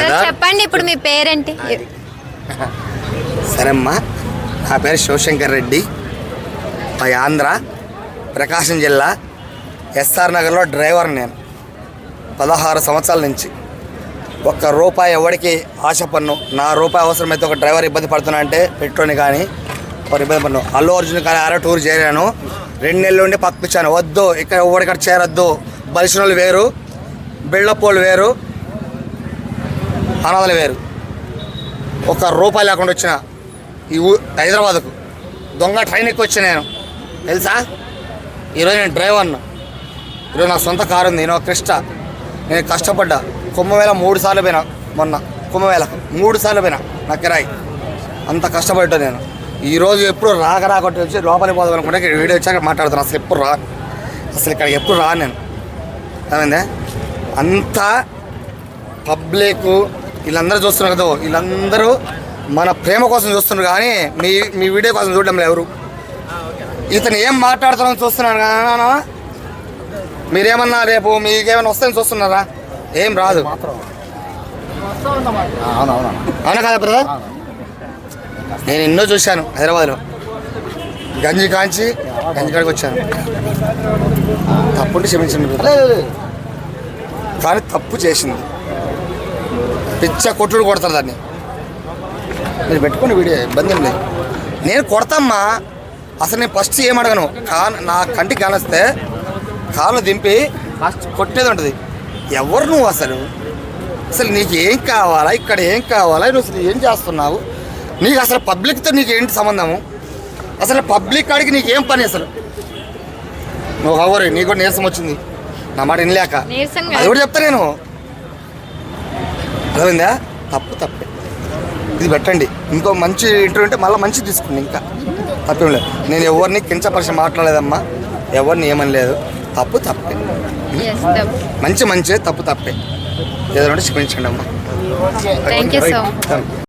కదా? చెప్పండి ఇప్పుడు మీ పేరేంటి? సరేమ్మా నా పేరు శివశంకర్ రెడ్డి. మా ఆంధ్ర ప్రకాశం జిల్లా ఎస్ఆర్ నగర్లో డ్రైవర్ నేను. పదహారు సంవత్సరాల నుంచి. ఒక్క రూపాయి ఎవరికి ఆశ పన్ను నా రూపాయి అవసరమైతే ఒక డ్రైవర్ ఇబ్బంది పడుతున్నా అంటే పెట్రోని కానీ ఒక ఇబ్బంది పన్ను. అల్లు అర్జున్ కానీ ఆరో టూర్ చేరాను. రెండు నెలలు ఉండి పక్కచ్చాను వద్దు ఇక్కడ ఎవరికక్కడ చేరొద్దు. బలిసిన వేరు బిళ్ళపోళ్ళు వేరు. అనాథలు వేరు. ఒక రూపాయి లేకుండా వచ్చిన ఈ ఊ హైదరాబాద్కు దొంగ ట్రైన్ ఎక్కి వచ్చా నేను. తెలుసా? ఈరోజు నేను డ్రైవర్ను. ఈరోజు నా సొంత కారు ఉంది. నేను క్రిష్ట నేను కష్టపడ్డా. కుంభమేళ మూడు సార్లు పోయినా మొన్న. కుంభమేళ మూడు సార్లు పోయినా నా కిరాయి. అంత కష్టపడ్డా నేను. ఈరోజు ఎప్పుడు రాక రాకొట్టి వచ్చి లోపలికి పోదాం అనుకుంటే ఇక్కడ వీడియో వచ్చాక మాట్లాడుతాను అసలు ఎప్పుడు రా? అసలు ఇక్కడ ఎప్పుడు రా నేను? ఏమైందే? అంతా పబ్లిక్ వీళ్ళందరూ చూస్తున్నారు కదా వీళ్ళందరూ మన ప్రేమ కోసం చూస్తున్నారు కానీ మీ మీ వీడియో కోసం చూడడం ఎవరు. ఇతను ఏం మాట్లాడుతున్నారని చూస్తున్నాడు కానీ మీరేమన్నా రేపు మీకేమైనా వస్తాయని చూస్తున్నారా? ఏం రాదు. అవునవును. అవునా కదా బ్రదర్? నేను ఎన్నో చూశాను హైదరాబాద్లో. గంజి కాంచి గంజి కాడికి వచ్చాను. తప్పుంటే క్షమించండి. కానీ తప్పు చేసింది. పిచ్చ కొట్టుడు కొడతారు దాన్ని. మీరు పెట్టుకోండి వీడియో ఇబ్బంది ఏం లేదు. నేను కొడతామ్మా అసలు నేను ఫస్ట్ ఏం అడగను. కా నా కంటికి కానొస్తే కాలు దింపి ఫస్ట్ కొట్టేది ఉంటుంది. ఎవరు నువ్వు అసలు? అసలు నీకు ఏం కావాలా? ఇక్కడ ఏం కావాలా? నువ్వు అసలు ఏం చేస్తున్నావు? నీకు అసలు పబ్లిక్తో నీకు ఏంటి సంబంధము? అసలు పబ్లిక్ కాడికి నీకేం పని అసలు? నువ్వు ఎవరు నీకు కూడా నీరసం వచ్చింది. నా మాట వినలేక. అది కూడా చెప్తా నేను. అర్థమైందా? తప్పు తప్పే. ఇది పెట్టండి. ఇంకో మంచి ఇంటర్వ్యూ ఉంటే మళ్ళీ మంచి తీసుకోండి ఇంకా. తప్పేం లేదు. నేను ఎవరిని కించపరిచి మాట్లాడలేదమ్మా. ఎవరిని ఏమనలేదు. తప్పు తప్పే. The- మంచి మంచి తప్పు తప్పే. ఏదైనా ఉంటే క్షమించండి అమ్మా.